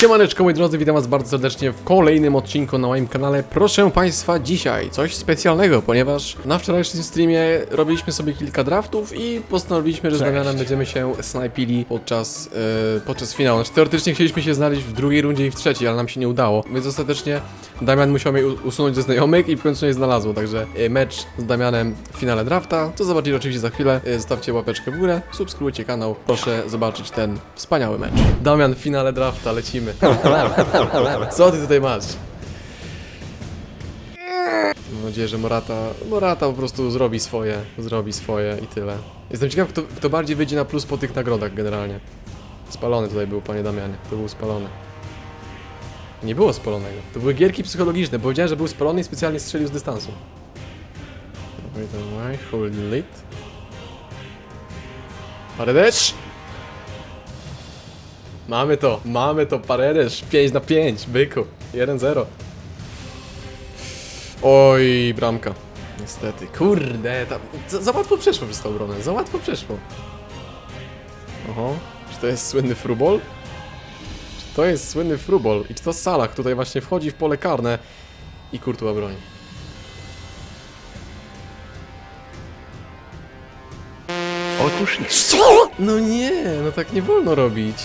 Siemaneczko moi drodzy, witam was bardzo serdecznie w kolejnym odcinku na moim kanale. Proszę państwa, dzisiaj coś specjalnego, ponieważ na wczorajszym streamie robiliśmy sobie kilka draftów i postanowiliśmy, że z Damianem będziemy się snajpili podczas, e, podczas finału. Znaczy, teoretycznie chcieliśmy się znaleźć w drugiej rundzie i w trzeciej, ale nam się nie udało, więc ostatecznie Damian musiał mnie usunąć ze znajomych i w końcu nie znalazło, także e, mecz z Damianem w finale drafta, co zobaczycie oczywiście za chwilę. E, Zostawcie łapeczkę w górę, subskrybujcie kanał, proszę zobaczyć ten wspaniały mecz. Damian w finale drafta, lecimy. Co ty tutaj masz? Mam nadzieję, że Morata, Morata po prostu zrobi swoje, zrobi swoje i tyle. Jestem ciekaw, kto, kto bardziej wyjdzie na plus po tych nagrodach generalnie. Spalony tutaj był, panie Damianie, to był spalony. Nie było spalonego. To były gierki psychologiczne. Powiedziałem, że był spalony i specjalnie strzelił z dystansu. Dawaj, dawaj, hold lit. Paredesz! Mamy to, mamy to, Paredes, 5 na 5, byku, 1-0. Oj, bramka. Niestety, kurde, tam, za, za łatwo przeszło przez tą obronę, za łatwo przeszło. Oho, czy to jest słynny frubol? Czy to jest słynny frubol? I czy to Salah tutaj właśnie wchodzi w pole karne i Kurtuła broni? Otóż nie. Co? No nie, no tak nie wolno robić.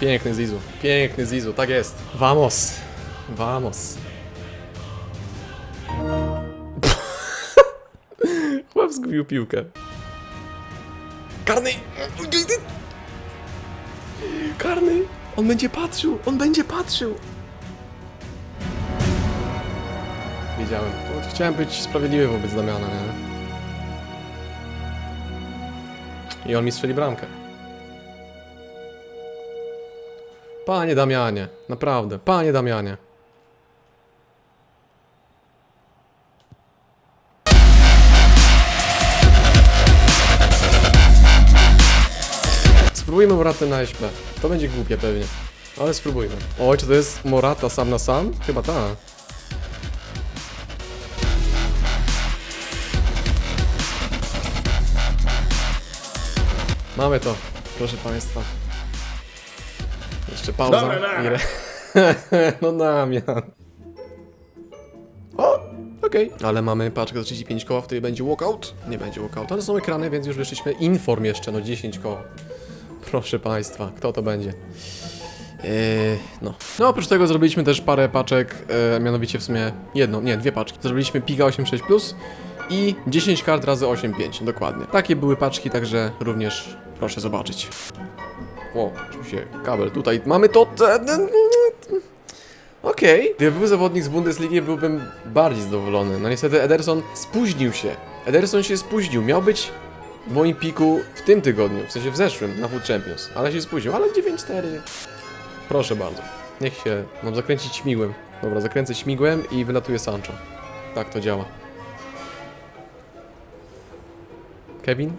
Piękny Zizu, piękny Zizu, tak jest. Vamos, vamos. Chłop zgubił piłkę. Karny! Karny! On będzie patrzył, on będzie patrzył! Wiedziałem. Chciałem być sprawiedliwy wobec Damiana, nie? I on mi strzeli bramkę. Panie Damianie, naprawdę, panie Damianie. Spróbujmy Moratę na SP. To będzie głupie pewnie. Ale spróbujmy. Oj, czy to jest Morata sam na sam? Chyba tak. Mamy to, proszę Państwa. Jeszcze pauza. Dobra, dobra. I no Damian. O, okej. Ale mamy paczkę za 35 koła, w której będzie walkout. Nie będzie walkout, ale są ekrany, więc już wyszliśmy. Inform jeszcze, no 10 koła. Proszę Państwa, kto to będzie? Eee, no. No, oprócz tego zrobiliśmy też parę paczek, e, mianowicie w sumie jedną, nie, dwie paczki. Zrobiliśmy Piga 86 Plus i 10 kart razy 8,5, dokładnie. Takie były paczki, także również proszę zobaczyć. O, oczywiście kabel tutaj. Mamy to. Okej. Gdyby był zawodnik z Bundesligi, byłbym bardziej zadowolony. No niestety Ederson spóźnił się. Ederson się spóźnił. Miał być w moim piku w tym tygodniu, w sensie w zeszłym, na Food Champions, ale się spóźnił. Ale 9-4. Proszę bardzo. Niech się. Mam zakręcić śmigłem. Dobra, zakręcę śmigłem i wylatuje Sancho. Tak to działa. Kevin?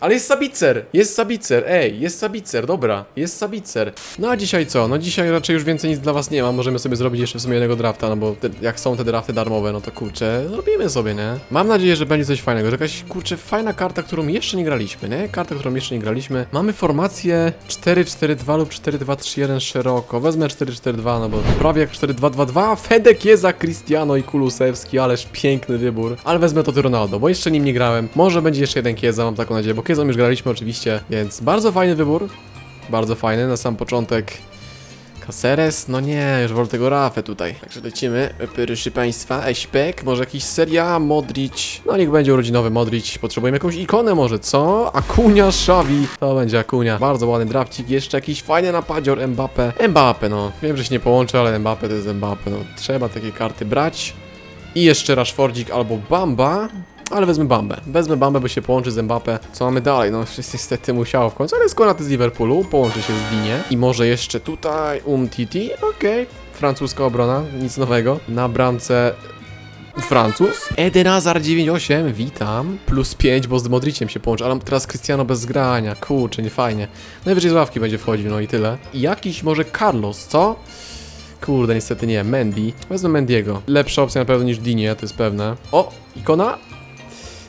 Ale jest Sabicer! Jest Sabicer, ej, jest Sabicer, dobra, jest Sabicer. No a dzisiaj co? No dzisiaj raczej już więcej nic dla was nie ma, możemy sobie zrobić jeszcze w sumie jednego drafta, no bo te, jak są te drafty darmowe, no to kurczę, zrobimy sobie, nie? Mam nadzieję, że będzie coś fajnego, że jakaś, kurczę, fajna karta, którą jeszcze nie graliśmy, nie? Karta, którą jeszcze nie graliśmy. Mamy formację 4-4-2 lub 4-2-3-1 szeroko, wezmę 4-4-2, no bo prawie jak 4-2-2-2, Fedek jest za Cristiano i Kulusewski, ależ piękny wybór. Ale wezmę to Ronaldo, bo jeszcze nim nie grałem. Może będzie jeszcze jeden Kieza, mam taką nadzieję, bo Kiezą już graliśmy oczywiście, więc bardzo fajny wybór. Bardzo fajny, na sam początek Caceres, no nie, już wolę tego Rafę tutaj. Także lecimy, proszę Państwa, Eśpek, może jakiś seria, Modric, no niech będzie urodzinowy Modric, potrzebujemy jakąś ikonę może, co? Akunia, Xavi, to będzie Akunia, bardzo ładny drafcik, jeszcze jakiś fajny napadzior, Mbappe, Mbappe, no, wiem, że się nie połączy, ale Mbappe to jest Mbappe, no, trzeba takie karty brać. I jeszcze Rashfordzik albo Bamba. Ale wezmę Bambę. Wezmę Bambę, bo się połączy z Mbappe. Co mamy dalej? No niestety musiało w końcu, ale skoro z Liverpoolu, połączy się z Dinie. I może jeszcze tutaj Umtiti. Okej. Francuska obrona, nic nowego. Na bramce Francuz. Eden Hazard 98, witam. Plus 5, bo z Modriciem się połączy, ale teraz Cristiano bez grania. Kurczę, nie fajnie. Najwyżej z ławki będzie wchodził, no i tyle. I jakiś może Carlos, co? Kurde, niestety nie. Mendy. Wezmę Mendiego. Lepsza opcja na pewno niż Dinie, to jest pewne. O, ikona?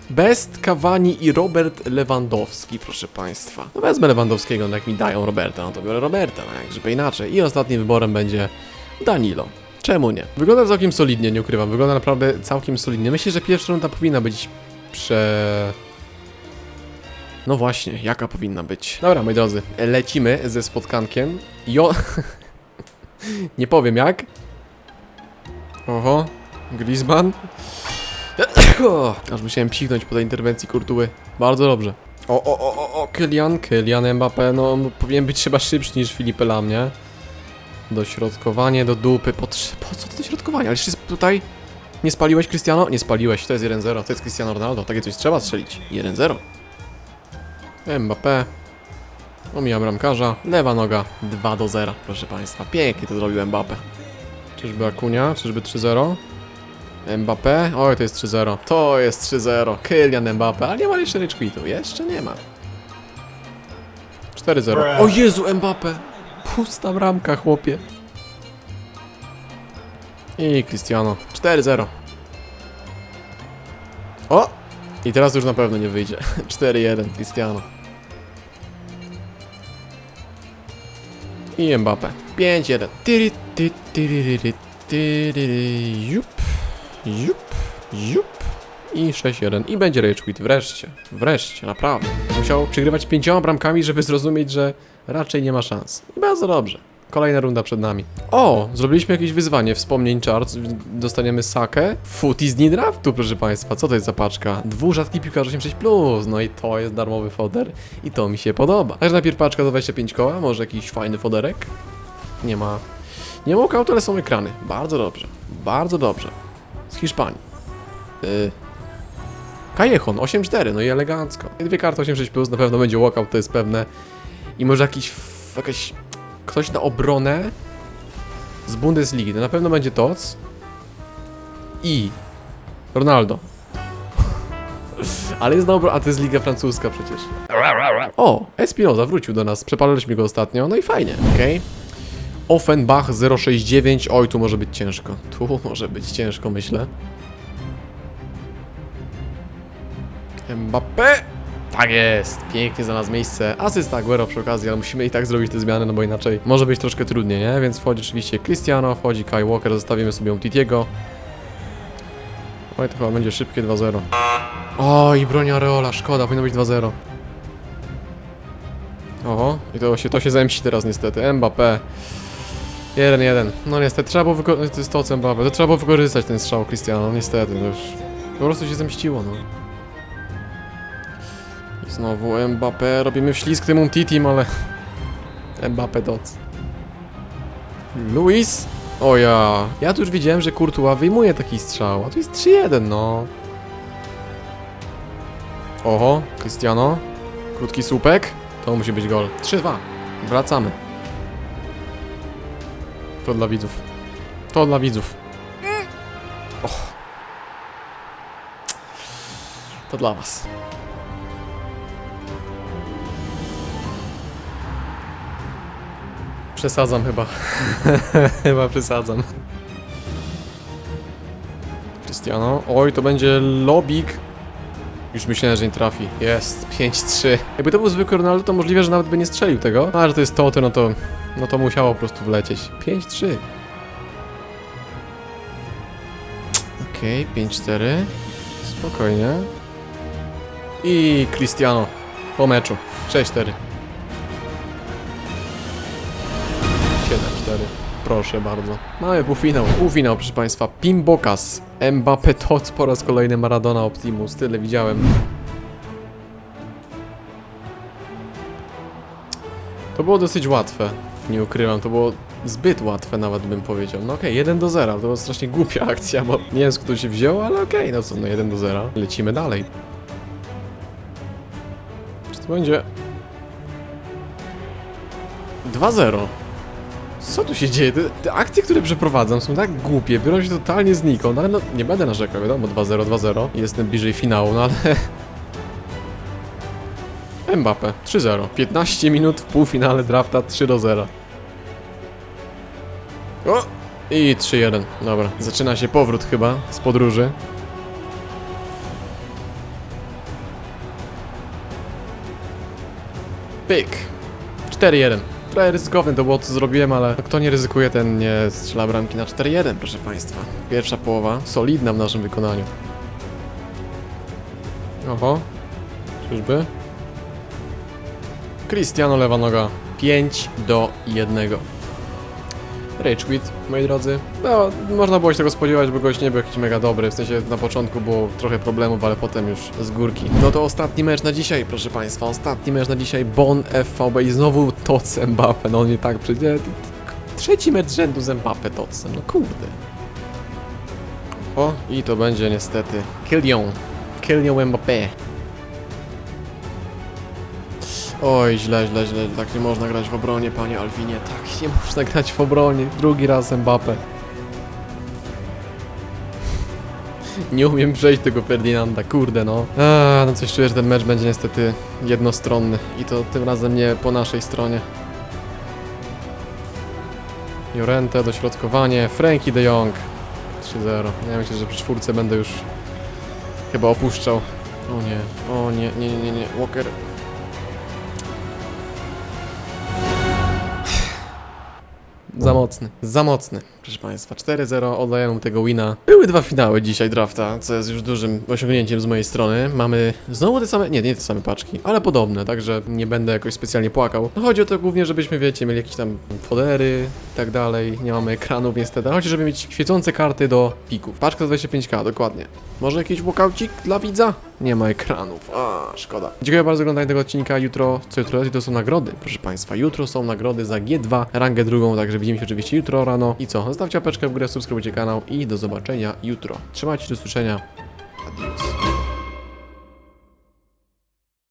Best Cavani i Robert Lewandowski, proszę Państwa. No wezmę Lewandowskiego, no jak mi dają Roberta, no to biorę Roberta, no jak żeby inaczej. I ostatnim wyborem będzie Danilo. Czemu nie? Wygląda całkiem solidnie, nie ukrywam. Wygląda naprawdę całkiem solidnie. Myślę, że pierwsza runda powinna być prze... No właśnie, jaka powinna być? Dobra, moi drodzy, lecimy ze spotkankiem. Jo... nie powiem jak. Oho, Griezmann. Aż musiałem psiknąć po tej interwencji Kurtuły. Bardzo dobrze. O, o, o, o, o, Kylian, Kylian Mbappé, no powinien być chyba szybszy niż Filipe Lam, nie? Dośrodkowanie do dupy, po, po co to dośrodkowanie? Ale jeszcze jest tutaj... Nie spaliłeś Cristiano? Nie spaliłeś, to jest 1-0, to jest Cristiano Ronaldo, takie coś trzeba strzelić. 1-0. Mbappé. Omijam bramkarza, lewa noga, 2 do 0, proszę Państwa. Pięknie to zrobił Mbappé. Czyżby Akunia? Czyżby 3-0? Mbappé? Oj, to jest 3-0. To jest 3-0. Kylian Mbappé, ale nie ma jeszcze rage quitu. Jeszcze nie ma. 4-0. O Jezu, Mbappé! Pusta bramka, chłopie. I Cristiano. 4-0. O! I teraz już na pewno nie wyjdzie. 4-1 Cristiano. I Mbappé. 5-1. Tyry, ty, tyry, tyry, tyry, Jup. Jup. Jup. I 6-1. I będzie rage quit. Wreszcie. Wreszcie, naprawdę. Musiał przegrywać pięcioma bramkami, żeby zrozumieć, że raczej nie ma szans. I bardzo dobrze. Kolejna runda przed nami. O, zrobiliśmy jakieś wyzwanie wspomnień charts. Dostaniemy sakę. Footy z draftu, proszę Państwa. Co to jest za paczka? Dwóch rzadkich piłkarzy 86+. No i to jest darmowy foder. I to mi się podoba. Także najpierw paczka za 25 koła. Może jakiś fajny foderek? Nie ma... Nie ma walkoutu, ale są ekrany. Bardzo dobrze. Bardzo dobrze. Z Hiszpanii. Yy... Callejon 8-4, no i elegancko. Dwie karty 8-6+, plus, na pewno będzie walkout, to jest pewne. I może jakiś, jakaś, ktoś na obronę z Bundesligi, to na pewno będzie Tots i Ronaldo. Ale jest na obronę, a to jest Liga Francuska przecież. O, Espinoza wrócił do nas, przepaliliśmy go ostatnio, no i fajnie, okej. Offenbach 069, oj, tu może być ciężko. Tu może być ciężko, myślę. Mbappé! Tak jest! Pięknie znalazł miejsce. Asysta Aguero przy okazji, ale musimy i tak zrobić te zmiany, no bo inaczej może być troszkę trudniej, nie? Więc wchodzi oczywiście Cristiano, wchodzi Kai Walker, zostawimy sobie Umtitiego. Oj, to chyba będzie szybkie 2-0. Oj, broń Areola, szkoda, powinno być 2-0. Oho, i to się, to się zemści teraz niestety. Mbappé. 1-1. No niestety, trzeba było wykorzystać, to jest to to trzeba było wykorzystać ten strzał Cristiano, niestety, to już po prostu się zemściło, no. I znowu Mbappé, robimy wślizg tym Umtitim, ale... Mbappé doc. Luis? O ja. Ja tu już widziałem, że Courtois wyjmuje taki strzał, a tu jest 3-1, no. Oho, Cristiano. Krótki słupek. To musi być gol. 3-2. Wracamy. To dla widzów. To dla widzów. Och. To dla was. Przesadzam chyba. chyba przesadzam. Cristiano. Oj, to będzie lobik. Już myślałem, że nie trafi. Jest, 5-3. Jakby to był zwykły Ronaldo, to możliwe, że nawet by nie strzelił tego. Ale że to jest Toty, no to... No to musiało po prostu wlecieć. 5-3. Okej, 5-4. Spokojnie. I Cristiano. Po meczu. 6-4. 7-4. Proszę bardzo. Mamy półfinał. Półfinał, proszę Państwa. Pimbokas. Mbappé Tots po raz kolejny Maradona Optimus. Tyle widziałem. To było dosyć łatwe. Nie ukrywam, to było zbyt łatwe nawet bym powiedział. No okej, 1 do 0. To była strasznie głupia akcja, bo nie wiem skąd się wzięło, ale okej, no co, no 1 do 0. Lecimy dalej. Czy to będzie... 2-0. Co tu się dzieje? Te, te, akcje, które przeprowadzam są tak głupie, biorą się totalnie znikąd, ale no nie będę narzekał, wiadomo, 2-0, 2-0. Jestem bliżej finału, no ale... Mbappe, 3-0. 15 minut w półfinale drafta 3-0. O! I 3-1. Dobra, zaczyna się powrót chyba z podróży. Pyk. 4-1. Trochę ryzykowne to było, co zrobiłem, ale kto nie ryzykuje, ten nie strzela bramki na 4-1, proszę Państwa. Pierwsza połowa, solidna w naszym wykonaniu. Oho. Czyżby? Cristiano lewa noga. 5 do 1. Rage quit, moi drodzy. No, można było się tego spodziewać, bo gość nie był jakiś mega dobry. W sensie na początku było trochę problemów, ale potem już z górki. No to ostatni mecz na dzisiaj, proszę Państwa. Ostatni mecz na dzisiaj. Bon FVB i znowu Tots Mbappe. No nie tak przecież. Trzeci mecz rzędu z Mbappe Totsem. No kurde. O, i to będzie niestety Kylian. Kylian Mbappé. Oj, źle, źle, źle. Tak nie można grać w obronie, panie Alwinie. Tak nie można grać w obronie. Drugi raz Mbappe. Nie umiem przejść tego Ferdinanda, kurde no. A, no coś czuję, że ten mecz będzie niestety jednostronny. I to tym razem nie po naszej stronie. Jorente, dośrodkowanie, Frankie de Jong. 3-0. Ja myślę, że przy czwórce będę już chyba opuszczał. O nie, o nie, nie, nie, nie, Walker. Za mocny, za mocny, proszę Państwa. 4-0, oddaję mu tego wina. Były dwa finały dzisiaj drafta, co jest już dużym osiągnięciem z mojej strony. Mamy znowu te same, nie, nie te same paczki, ale podobne, także nie będę jakoś specjalnie płakał. No chodzi o to głównie, żebyśmy, wiecie, mieli jakieś tam fodery i tak dalej. Nie mamy ekranów niestety, chodzi, żeby mieć świecące karty do pików. Paczka za 25k, dokładnie. Może jakiś walkoucik dla widza? Nie ma ekranów, a szkoda. Dziękuję bardzo za oglądanie tego odcinka. Jutro, co jutro? Jutro są nagrody, proszę Państwa. Jutro są nagrody za G2, rangę drugą, także widzimy się oczywiście jutro rano. I co? Zostawcie łapeczkę w górę, subskrybujcie kanał i do zobaczenia jutro. Trzymajcie się, do usłyszenia. Adios.